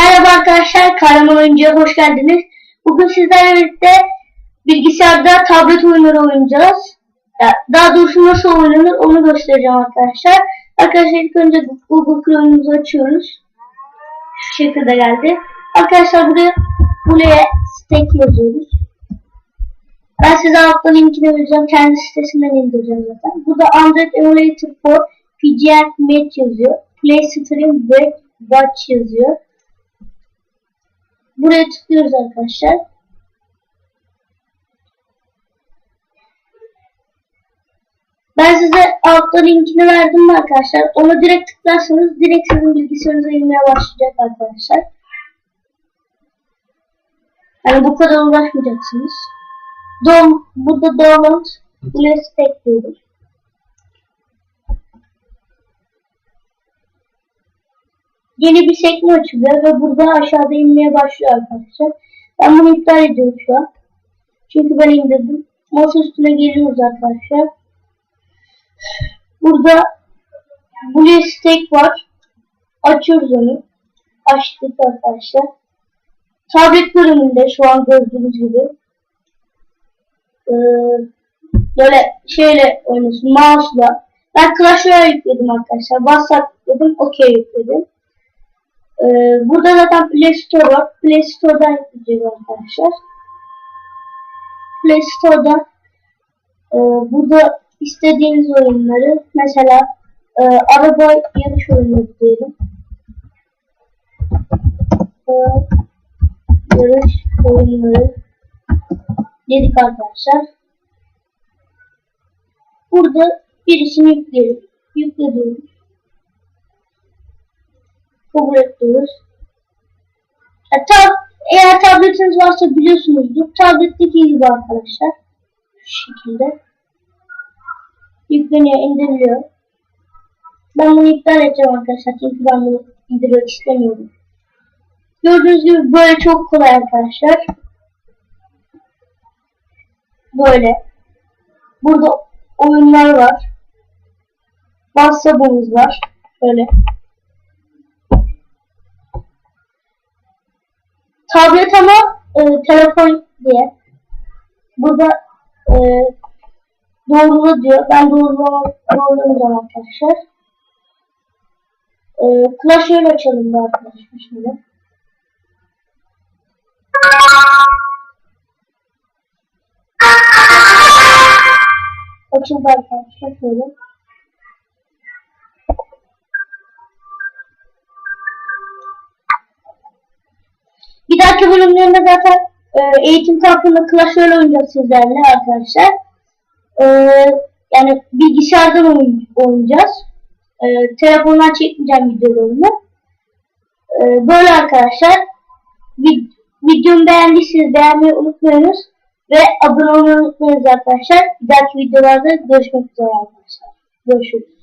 arkadaşlar, Kahraman Oyuncu'ya hoş geldiniz. Bugün sizlerle birlikte bilgisayarda tablet oyunları oynayacağız. Ya, daha doğrusu nasıl oynanır onu göstereceğim arkadaşlar. Arkadaşlar ilk önce Google Chrome'umuzu açıyoruz. Şu şekilde geldi. Arkadaşlar buraya buraya stack yazıyoruz. Ben size altta linkini vereceğim. Kendi sitesinden indireceğim zaten. Burada Android Emulator for PGN Mate yazıyor. Play Stream ve Watch yazıyor. Buraya tıklıyoruz arkadaşlar. Ben size altta linkini verdim arkadaşlar. Ona direkt tıklarsanız direkt sizin bilgisayarınıza inmeye başlayacak arkadaşlar. Yani bu kadar uğraşmayacaksınız. Dom, burada download list ekliyoruz. Yeni bir sekme açılıyor ve burada aşağıda inmeye başlıyor arkadaşlar. Ben bunu iptal ediyorum şu an. Çünkü ben indirdim. Masa üstüne geliyoruz arkadaşlar. Burada Blue Stack var. Açıyoruz onu. Açtık arkadaşlar. Tablet bölümünde şu an gördüğünüz gibi. Ee, böyle şeyle oynuyorsun mouse'la. Ben Clash Royale yükledim arkadaşlar. WhatsApp yükledim. OK yükledim. Ee, burada zaten Play Store var. Play Store'dan yükleyeceğiz arkadaşlar. Play Store'dan e, burada istediğiniz oyunları mesela e, araba yarış oyunları diyelim. E, yarış oyunları dedik arkadaşlar. Burada birisini yükleyelim. Yüklediyoruz. Kabul ediyoruz. Ya, tab eğer tabletiniz varsa biliyorsunuzdur. Tabletteki gibi arkadaşlar. Şu şekilde. Yükleniyor, indiriliyor. Ben bunu iptal edeceğim arkadaşlar. Çünkü ben bunu indirmek istemiyorum. Gördüğünüz gibi böyle çok kolay arkadaşlar. Böyle. Burada oyunlar var. WhatsApp'ımız var. Böyle. Tablet ama e, telefon diye. Burada e, doğrula diyor. Ben doğrulama, doğrulamayacağım arkadaşlar. E, Clash Royale açalım da arkadaşlar şimdi. Açıldı arkadaşlar şöyle. Dahaki bölümlerinde zaten e, eğitim kampında Clash Royale oynayacağız sizlerle arkadaşlar. E, yani bilgisayardan oyn oynayacağız. E, telefondan çekmeyeceğim videolarını. E, böyle arkadaşlar. Vid videomu beğendiyseniz beğenmeyi unutmayınız. Ve abone olmayı unutmayınız arkadaşlar. Bir dahaki videolarda görüşmek üzere arkadaşlar. Görüşürüz.